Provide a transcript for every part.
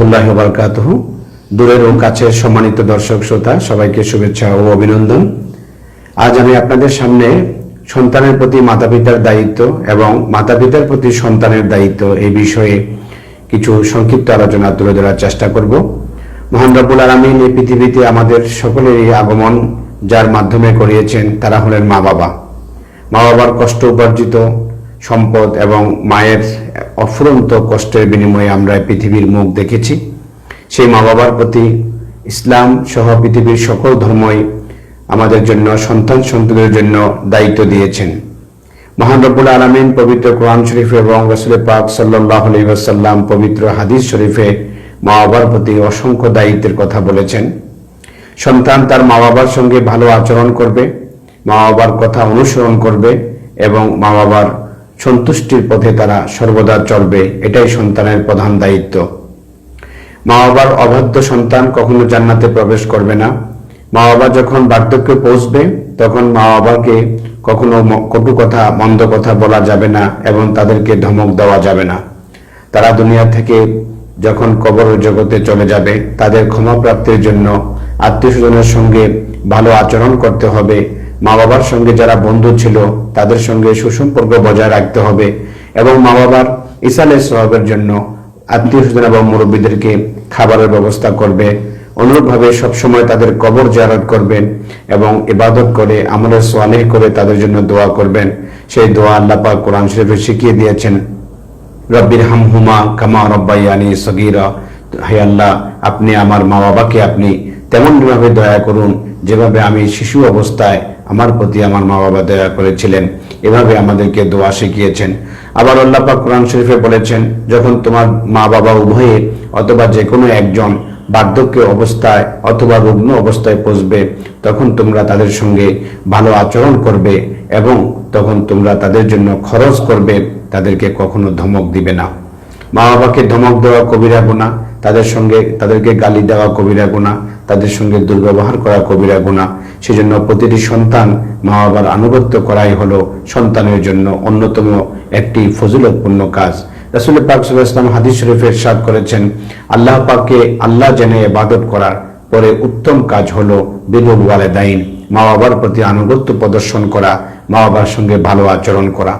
রহমতুল্লাহ বারকাত দূরের ও কাছের সম্মানিত দর্শক, শ্রোতা, সবাইকে শুভেচ্ছা ও অভিনন্দন। আজ আমি আপনাদের সামনে সন্তানের প্রতি মাতা পিতার দায়িত্ব এবং মাতা পিতার প্রতি সন্তানের দায়িত্ব এই বিষয়ে কিছু সংক্ষিপ্ত আলোচনা তুলে ধরার চেষ্টা করব। মহান রব্বুল আলমিন এই পৃথিবীতে আমাদের সকলেরই আগমন যার মাধ্যমে করিয়েছেন তারা হলেন মা বাবা মা বাবার কষ্ট উপার্জিত সম্পদ এবং মায়ের অফুরন্ত কষ্টের বিনিময়ে আমরা পৃথিবীর মুখ দেখেছি। সেই মা বাবার প্রতি ইসলাম সহ পৃথিবীর সকল ধর্মই আমাদের জন্য, সন্তান সন্ততির জন্য দায়িত্ব দিয়েছেন। মহান রব্বুল আলমিন পবিত্র কোরআন শরীফে এবং রসুল পাক সাল্লাহ আলী ওয়াসাল্লাম পবিত্র হাদিস শরীফে মা বাবার প্রতি অসংখ্য দায়িত্বের কথা বলেছেন। সন্তান তার মা বাবার সঙ্গে ভালো আচরণ করবে মা বাবার কথা অনুসরণ করবে এবং মা বাবার সন্তুষ্টির পথে তারা সর্বদা চলবে এটাই সন্তানের প্রধান দায়িত্ব। মা বাবার অবাধ্য সন্তান কখনো জান্নাতে প্রবেশ করবে না। মা বাবা যখন বার্ধক্যে পৌঁছবে, তখন মা বাবাকে কখনো কটু কথা, মন্দ কথা বলা যাবে না এবং তাদেরকে ধমক দেওয়া যাবে না। তারা দুনিয়া থেকে যখন কবর জগতে চলে যাবে, তাদের ক্ষমা প্রাপ্তির জন্য আত্মীয় স্বজনের সঙ্গে ভালো আচরণ করতে হবে মা বাবার সঙ্গে যারা বন্ধু ছিল, তাদের সঙ্গে সুসম্পর্ক বজায় রাখতে হবে এবং মা বাবার ইসালের স্বভাবের জন্য আত্মীয় স্বজন এবং মুরব্বীদেরকে খাবারের ব্যবস্থা করবে। অনুরূপভাবে সবসময় তাদের কবর জারাত করবেন এবং ইবাদত করে, আমলের সোয়ালেহ করে তাদের জন্য দোয়া করবেন। সেই দোয়া আল্লাহ পাক কোরআন শরীফে শিখিয়ে দিয়েছেন, রব্বির হামহুমা কামা রব্বাইয়ানি সগীরা হে আল্লাহ, আপনি আমার মা বাবাকে আপনি তেমন ভাবে দয়া করুন। যেভাবে আমি শিশু অবস্থায় আমার প্রতি আমার মা বাবা দয়া করেছিলেন, এভাবে আমাদেরকে দোয়া শিখিয়েছেন। আবার আল্লাহ পাক কোরআন শরীফে বলেছেন, যখন তোমার মা বাবা উভয়ে অথবা যে কোনো একজন বার্ধক্য অবস্থায় অথবা রুগ্ন অবস্থায় পৌঁছবে, তখন তোমরা তাদের সঙ্গে ভালো আচরণ করবে এবং তখন তোমরা তাদের জন্য খরচ করবে, তাদেরকে কখনো ধমক দিবে না। মা বাবাকে ধমক দেওয়া কবিরা গুণা তাদের সঙ্গে তাদেরকে গালি দেওয়া কবিরা গুণা তাদের সঙ্গে দুর্ব্যবহার করা কবিরা গুণা সেজন্য প্রতিটি সন্তান মা বাবার আনুগত্য করাই হলো সন্তানের জন্য অন্যতম একটি ফজিলতপূর্ণ কাজ। রাসুল পাক আলাইহি ওয়াসাল্লাম হাদিস শরীফে ইরশাদ করেছেন, আল্লাহ পাককে আল্লাহ জেনে ইবাদত করার পরে উত্তম কাজ হলো বিরুল ওয়ালেদাইন মা বাবার প্রতি আনুগত্য প্রদর্শন করা মা বাবার সঙ্গে ভালো আচরণ করা।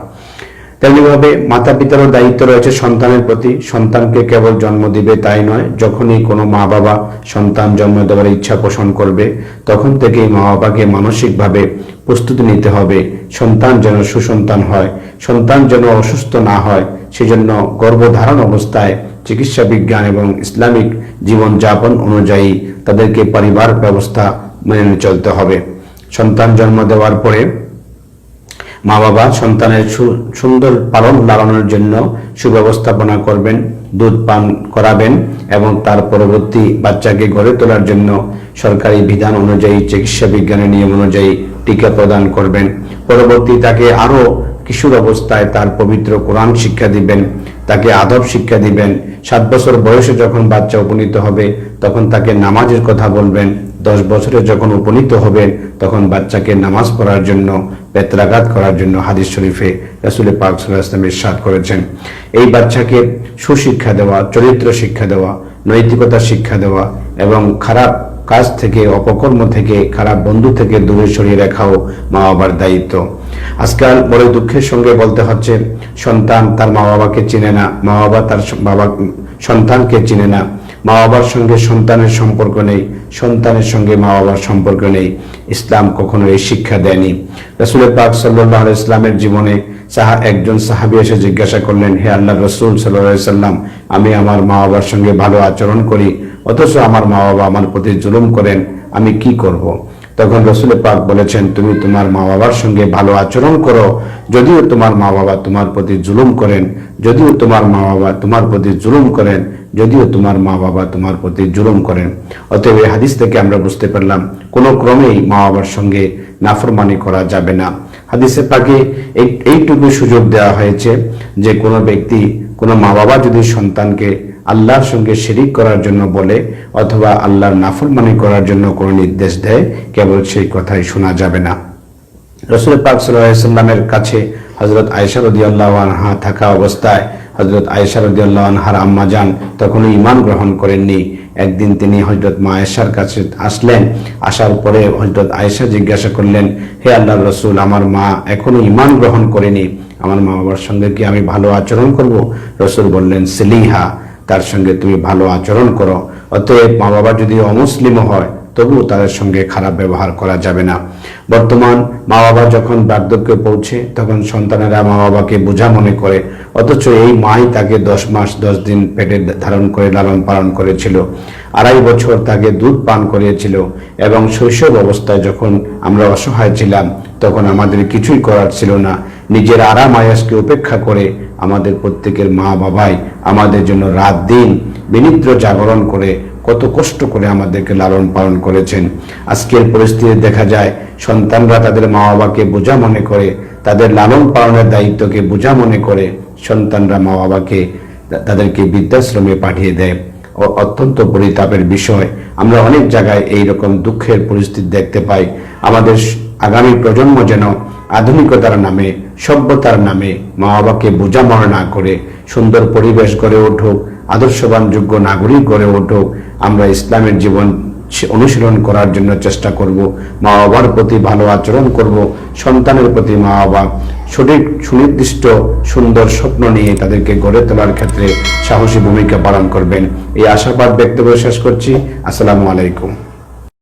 তেমনিভাবে মাতা পিতারও দায়িত্ব রয়েছে সন্তানের প্রতি? সন্তানকে কেবল জন্ম দিবে তাই নয়, যখনই কোনো মা বাবা সন্তান জন্ম দেওয়ার ইচ্ছা পোষণ করবে, তখন থেকেই মা বাবাকে মানসিকভাবে প্রস্তুতি নিতে হবে। সন্তান যেন সুসন্তান হয়, সন্তান যেন অসুস্থ না হয়, সেজন্য গর্ভধারণ অবস্থায় চিকিৎসা বিজ্ঞান এবং ইসলামিক জীবনযাপন অনুযায়ী তাদেরকে পরিবার ব্যবস্থা মেনে চলতে হবে। সন্তান জন্ম দেওয়ার পরে মা বাবা সন্তানের সুন্দর পালন লালনের জন্য সুব্যবস্থাপনা করবেন, দুধ পান করাবেন এবং তার পরবর্তী বাচ্চাকে গড়ে তোলার জন্য সরকারি বিধান অনুযায়ী, চিকিৎসা বিজ্ঞানের নিয়ম অনুযায়ী টিকা প্রদান করবেন। পরবর্তী তাকে আরও কিশোর অবস্থায় তার পবিত্র কোরআন শিক্ষা দিবেন, তাকে আদব শিক্ষা দিবেন। সাত বছর বয়সে যখন বাচ্চা উপনীত হবে, তখন তাকে নামাজের কথা বলবেন। দশ বছরে যখন উপনীত হবেন, তখন বাচ্চাকে নামাজ পড়ার জন্য, বেত্রাঘাত করার জন্য হাদিস শরীফে রাসুল পাক সাল্লাহ ইসলাম করেছেন। এই বাচ্চাকে সুশিক্ষা দেওয়া, চরিত্র শিক্ষা দেওয়া, নৈতিকতা শিক্ষা দেওয়া এবং খারাপ কাজ থেকে, অপকর্ম থেকে, খারাপ বন্ধু থেকে দূরে সরিয়ে রাখাও মা বাবার দায়িত্ব। আজকাল বড় দুঃখের সঙ্গে বলতে হচ্ছে, সন্তান তার মা বাবাকে চিনে না মা বাবা তার বাবা, সন্তানকে চিনে না। মা বাবার সঙ্গে সন্তানের সম্পর্ক নেই, সন্তানের সঙ্গে মা বাবার সম্পর্ক নেই ইসলাম কখনো এই শিক্ষা দেয়নি রসুল পাক সাল্লাহ ইসলামের জীবনে সাহা, একজন সাহাবি এসে জিজ্ঞাসা করলেন, হে আল্লাহ রসুল সাল্লাহ সাল্লাম, আমি আমার মা বাবার সঙ্গে ভালো আচরণ করি, অথচ আমার মা বাবা আমার প্রতি জুলুম করেন, আমি কি করব। তখন রসুল পাক বলেছেন, তুমি তোমার মা বাবার সঙ্গে ভালো আচরণ করো, যদিও তোমার মা বাবা তোমার প্রতি জুলুম করেন, যদিও তোমার মা বাবা তোমার প্রতি জুলুম করেন যদিও তোমার মা বাবা তোমার প্রতি জুলুম করেন, অতএব এই হাদিস থেকে আমরা বুঝতে পারলাম, কোনো ক্রমেই মা বাবার সঙ্গে নাফরমানি করা যাবে না। হাদিসে পাকে এইটুকু সুযোগ দেওয়া হয়েছে যে কোনো ব্যক্তি, কোনো মা বাবা যদি সন্তানকে আল্লাহর সঙ্গে শিরিক করার জন্য বলে, অথবা আল্লাহর নাফরমানি করার জন্য কোনো নির্দেশ দেয়, কেবল সেই কথাই শোনা যাবে না। রসুল পাক সাল্লামের কাছে হজরত আয়সা রদি আল্লাহ আনহা থাকা অবস্থায় হজরত আয়েশা রদিয়াল্লাহ আনহার আম্মা যান, তখনও ইমান গ্রহণ করেননি। একদিন তিনি হজরত মা আয়েশার কাছে আসলেন, আসার পরে হজরত আয়েশা জিজ্ঞাসা করলেন, হে আল্লাহ রসুল, আমার মা এখনও ইমান গ্রহণ করেনি। আমার মা বাবার সঙ্গে কি আমি ভালো আচরণ করব? রসুল বললেন, সেলিহা, তার সঙ্গে তুমি ভালো আচরণ করো। অতএব মা বাবা যদি অমুসলিমও হয় তবুও তাদের সঙ্গে খারাপ ব্যবহার করা যাবে না। বর্তমান মা বাবা যখন বার্ধক্যে পৌঁছে, তখন সন্তানেরা মা বাবাকে বোঝা মনে করে, অথচ এই মাই তাকে দশ মাস, দশ দিন পেটে ধারণ করে, লালন পালন করেছিল। আড়াই বছর তাকে দুধ পান করিয়েছিল এবং শৈশব অবস্থায় যখন আমরা অসহায় ছিলাম, তখন আমাদের কিছুই করার ছিল না। নিজের আরাম আয়াসকে উপেক্ষা করে আমাদের প্রত্যেকের মা বাবাই আমাদের জন্য রাত দিন বিনিদ্র জাগরণ করে কত কষ্ট করে আমাদেরকে লালন পালন করেছেন। আজকের পরিস্থিতি দেখা যায়, সন্তানরা তাদের মা বাবাকে বোঝা মনে করে, তাদের লালন পালনের দায়িত্বকে বোঝা মনে করে, সন্তানরা মা বাবাকে তাদেরকে বৃদ্ধাশ্রমে পাঠিয়ে দেয়। অত্যন্ত পরিতাপের বিষয়। আমরা অনেক জায়গায় এই রকম দুঃখের পরিস্থিতি দেখতে পাই। আমাদের আগামী প্রজন্ম যেন আধুনিকতার নামে, সভ্যতার নামে মা বাবাকে বোঝা মনে না করে, সুন্দর পরিবেশ গড়ে উঠুক আদর্শবান, যোগ্য নাগরিক গড়ে উঠুক, আমরা ইসলামের জীবন অনুশীলন করার জন্য চেষ্টা করব মা বাবার প্রতি ভালো আচরণ করব, সন্তানের প্রতি মা বাবা সঠিক, সুনির্দিষ্ট, সুন্দর স্বপ্ন নিয়ে তাদেরকে গড়ে তোলার ক্ষেত্রে সাহসী ভূমিকা পালন করবেন। এই আশাবাদ ব্যক্ত করে শেষ করছি। আসসালামু আলাইকুম।